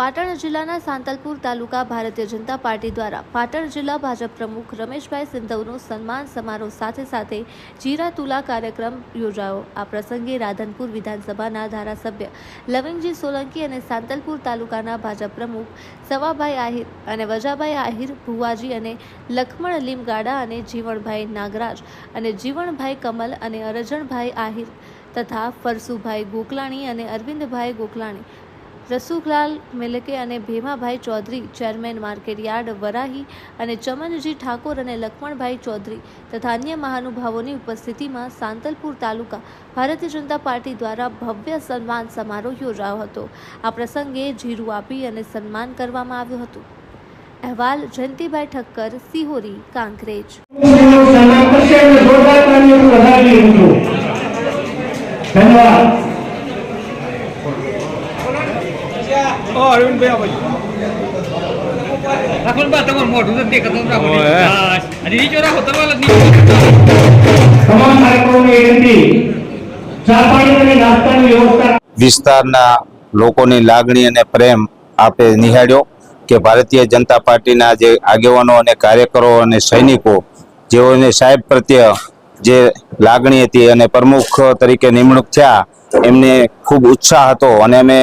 પાટણ જિલ્લાના સાંતલપુર તાલુકા ભારતીય જનતા પાર્ટી દ્વારા પાટણ જિલ્લા ભાજપ પ્રમુખ રમેશભાઈ સિંધવનો સન્માન સમારોહ સાથે સાથે જીરા તુલા કાર્યક્રમ યોજાયો. આ પ્રસંગે રાધનપુર વિધાનસભાના ધારાસભ્ય લવિંગજી સોલંકી અને સાંતલપુર તાલુકાના ભાજપ પ્રમુખ સવાભાઈ આહિર અને વજાભાઈ આહિર, ભુવાજી અને લખમણ લીમગાડા અને જીવણભાઈ નાગરાજ અને જીવણભાઈ કમલ અને અરજણભાઈ આહિર તથા ફરસુભાઈ ગોકલાણી અને અરવિંદભાઈ ગોકલાણી રસુખલાલ મેલકે અને Bhimabhai Chaudhari, chairman market yard Varahi અને ચમનજી ઠાકોર અને લક્ષ્મણભાઈ ચૌધરી તથા અન્ય મહાનુભાવોની ઉપસ્થિતિમાં સાંતલપુર તાલુકા ભારતીય જનતા પાર્ટી દ્વારા ભવ્ય સન્માન સમારોહ યોજાયો હતો. આ પ્રસંગે જીરું આપી અને સન્માન કરવામાં આવ્યું હતું. અહેવાલ જયંતિભાઈ ઠક્કર, સિહોરી, કાંકરેજ. સન્માન કરશે અને જોરદાર તાળીઓથી વધાવી રહ્યું છું ધન્યવાદ ઓ અરવિંદભાઈ આ બાજુ રાખો બા તમારું મોઢું નથી દેખાતું રાખો ને. ઓય. બસ. અને નીચે રાખો તમારે તમામ કાર્યક્રમોની વિનંતી ચા પાણી અને નાસ્તાની વ્યવસ્થા વિસ્તારના લોકોની લાગણી અને પ્રેમ આપે નિહાળ્યો કે ભારતીય જનતા પાર્ટીના જે આગેવાનો અને કાર્યકરો અને સૈનિકો જેઓને સાહેબ પ્રત્યે જે લાગણી હતી અને પ્રમુખ તરીકે નિમણૂક થયા એમને ખૂબ ઉત્સાહ હતો અને અમે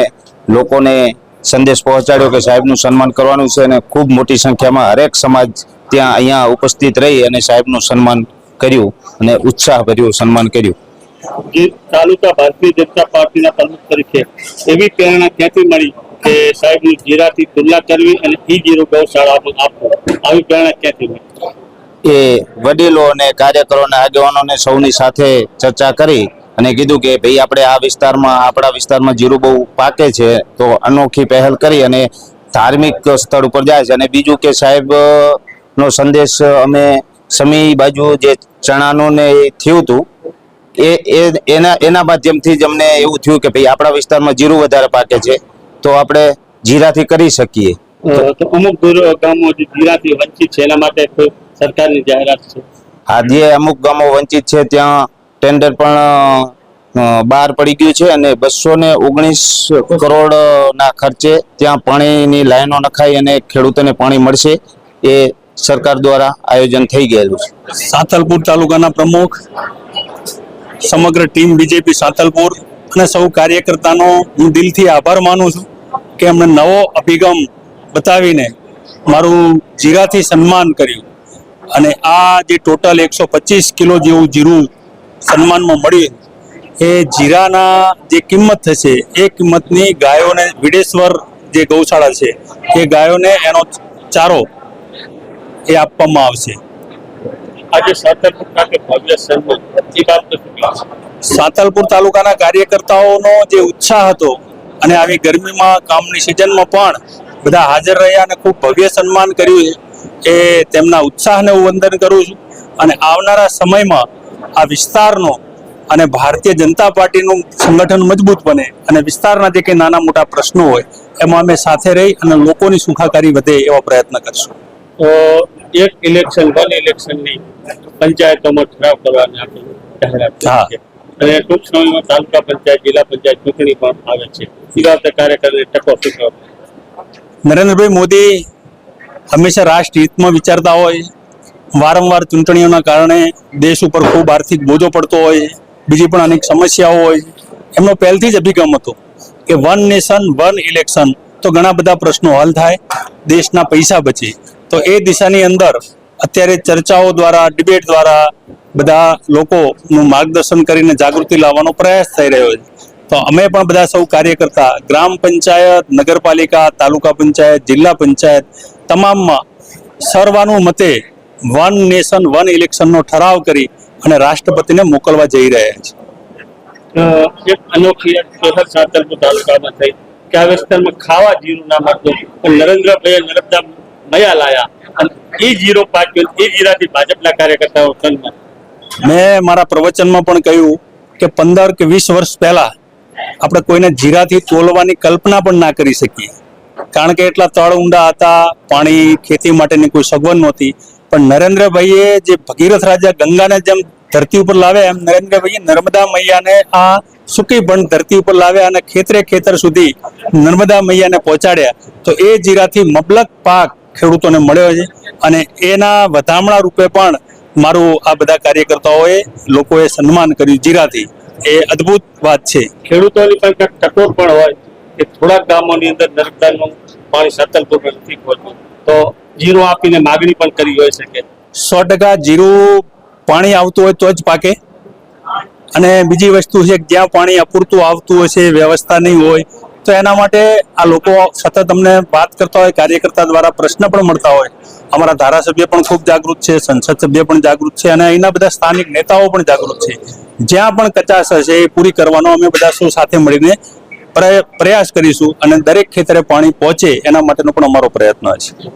લોકોને સંદેશ પહોંચાડ્યો કે સાહેબનું સન્માન કરવાનું છે અને ખૂબ મોટી સંખ્યામાં હરેક સમાજ ત્યાં અહીંયા ઉપસ્થિત રહી અને સાહેબનું સન્માન કર્યું અને ઉત્સાહભર્યું સન્માન કર્યું. તાલુકા ભારતીય જનતા પાર્ટીના પ્રમુખ તરીકે એવી પ્રેરણા ક્યાંથી મળી કે સાહેબની જીરાથી તુલના કરવી અને ઈ જીરો ગૌશાળામાં આપવું આવી પ્રેરણા ક્યાંથી મળી? એ વડીલો અને કાર્યકરોના આગેવાનોને સૌની સાથે ચર્ચા કરી અને કીધું કે ભાઈ આપણે આ વિસ્તારમાં આપણા વિસ્તારમાં જીરું બહુ પાકે છે તો અનોખી પહેલ કરી અને ધાર્મિક સ્થળ ઉપર જાય છે. અને બીજું કે સાહેબ નો સંદેશ અમે સમી બાજુ જે ચણાનું ને થયું હતું એ એ- એના એના માધ્યમથી જ અમને એવું થયું કે ભાઈ આપણા વિસ્તારમાં જીરું વધારે પાકે છે તો આપણે જીરાથી કરી શકીએ. અમુક ગામો જીરાથી વંચિત છે એના માટે સરકારની જાહેરાત છે? આજે અમુક ગામો વંચિત છે ત્યાં ટેન્ડર પણ બહાર પડી ગયું છે અને બસો ને ઓગણીસ કરોડ ના ખર્ચે ત્યાં પાણીની લાઈનો નખાઈ અને ખેડૂતોને પાણી મળશે એ સરકાર દ્વારા આયોજન થઈ ગયેલું છે. સાંતલપુર તાલુકાના પ્રમુખ, સમગ્ર ટીમ બીજેપી સાથલપુર અને સૌ કાર્યકર્તાનો હું દિલથી આભાર માનું છું કે એમણે નવો અભિગમ બતાવીને મારું જીરાથી સન્માન કર્યું. અને આ જે ટોટલ એકસો પચીસ કિલો જેવું જીરું સન્માનમાં મળીએ. એ જીરાના જે કિંમત થશે એ કિંમતની ગાયોને વિડેશ્વર જે ગૌશાળા છે એ ગાયોને એનો ચારો એ આપવામાં આવશે. આજે સાતલપુર ખાતે ભવ્ય સન્માન એ બાબતે શું તાલુકાના કાર્યકર્તાઓનો જે ઉત્સાહ હતો અને આવી ગરમીમાં કામની સિઝનમાં પણ બધા હાજર રહ્યા અને ખૂબ ભવ્ય સન્માન કર્યું છે એ તેમના ઉત્સાહને હું વંદન કરું છું. અને આવનારા સમયમાં આ વિસ્તારનો અને ભારતીય જનતા પાર્ટીનું સંગઠન મજબૂત બને અને વિસ્તારના જે કંઈ નાના મોટા પ્રશ્નો હોય એમાં અમે સાથે રહી અને લોકોની સુખાકારી વધે એવા પ્રયત્ન કરશું. તો એક ઇલેક્શન વન ઇલેક્શનની પંચાયતોમાં ઠરાવ કરવાની આપી જાહેરાત અને ટૂંક સમયમાં તાલુકા પંચાયત જિલ્લા પંચાયત ચૂંટણી પણ આવે છે. એ કાર્યકરને ટકો શું નરેન્દ્રભાઈ મોદી હંમેશા રાષ્ટ્ર હિતમાં વિચારતા હોય વારંવાર ચૂંટણીઓના કારણે દેશ ઉપર ખૂબ આર્થિક બોજો પડતો હોય, બીજી પણ અનેક સમસ્યાઓ હોય. એમનો પહેલથી જ અભિગમ હતો કે વન નેશન, વન ઇલેક્શન. તો ઘણા બધા પ્રશ્નો હલ થાય, દેશના પૈસા બચે. તો એ દિશાની અંદર અત્યારે ચર્ચાઓ દ્વારા, ડિબેટ દ્વારા બધા લોકોનું માર્ગદર્શન કરીને જાગૃતિ લાવવાનો પ્રયાસ થઈ રહ્યો છે. તો અમે પણ બધા સૌ કાર્યકર્તા, ગ્રામ પંચાયત, નગરપાલિકા, તાલુકા પંચાયત, જિલ્લા પંચાયત, તમામમાં સર્વાનું મતે વન નેશન વન ઇલેક્શનનો ઠરાવ કરી અને રાષ્ટ્રપતિને મોકલવા જઈ રહ્યા છે. એક અનોખી એક પહેલ તાલુકામાં થઈ. કે આ વિસ્તારમાં ખાવા જીરું ના મળતું પણ નરેન્દ્રભાઈએ નર્મદા મયા લાયા. અને એ જીરો પાક્યો એ જીરાથી ભાજપના કાર્યકર્તાઓ સન્માન મેં મારા પ્રવચનમાં પણ કહ્યું કે પંદર કે વીસ વર્ષ પહેલા આપણે કોઈને જીરાથી તોલવાની કલ્પના પણ ના કરી શકીએ. કારણ કે એટલા તળ ઊંડા હતા પાણી ખેતી માટેની કોઈ સગવડ નહોતી. પણ નરેન્દ્રભાઈએ જે ભગીરથ રાજા ગંગાને જેમ ધરતી ઉપર લાવ્યા એમ નરેન્દ્રભાઈએ નર્મદા મૈયાને આ સુકી પણ ધરતી ઉપર લાવ્યા અને ખેતરે ખેતર સુધી નર્મદા મૈયાને પહોંચાડ્યા. તો એ જીરાથી મબલક પાક ખેડૂતોને મળ્યો છે અને એના વધામણા રૂપે પણ મારું આ બધા કાર્યકર્તાઓએ લોકોએ સન્માન કર્યું જીરાથી. એ અદ્ભુત વાત છે. ખેડૂતોની પાસે ટકોર પણ હોય કે થોડાક ગામોની અંદર નર્મદાનું પાણી સાતલપુરમાં નથી પહોંચતું તો જીરો આપીને માગણી પણ કરી હોય શકે. સો ટકા જીરું પાણી આવતું હોય તો જ પાકે. અને બીજી વસ્તુ છે, જ્યાં પાણી અપૂરતું આવતું હોય છે, વ્યવસ્થા નહીં હોય, તો એના માટે આ લોકો સતત અમને વાત કરતા હોય, કાર્યકર્તા દ્વારા પ્રશ્ન પણ મળતા હોય. અમારા ધારાસભ્ય પણ ખૂબ જાગૃત છે, સંસદ સભ્ય પણ જાગૃત છે, અને અહીંના બધા સ્થાનિક નેતાઓ પણ જાગૃત છે. જ્યાં પણ કચાશ હશે, એ પૂરી કરવાનો અમે બધા સૌ સાથે મળીને પ્રય- પ્રયાસ કરીશું અને દરેક ખેતરે પાણી પહોંચે એના માટેનો પણ અમારો પ્રયત્ન હશે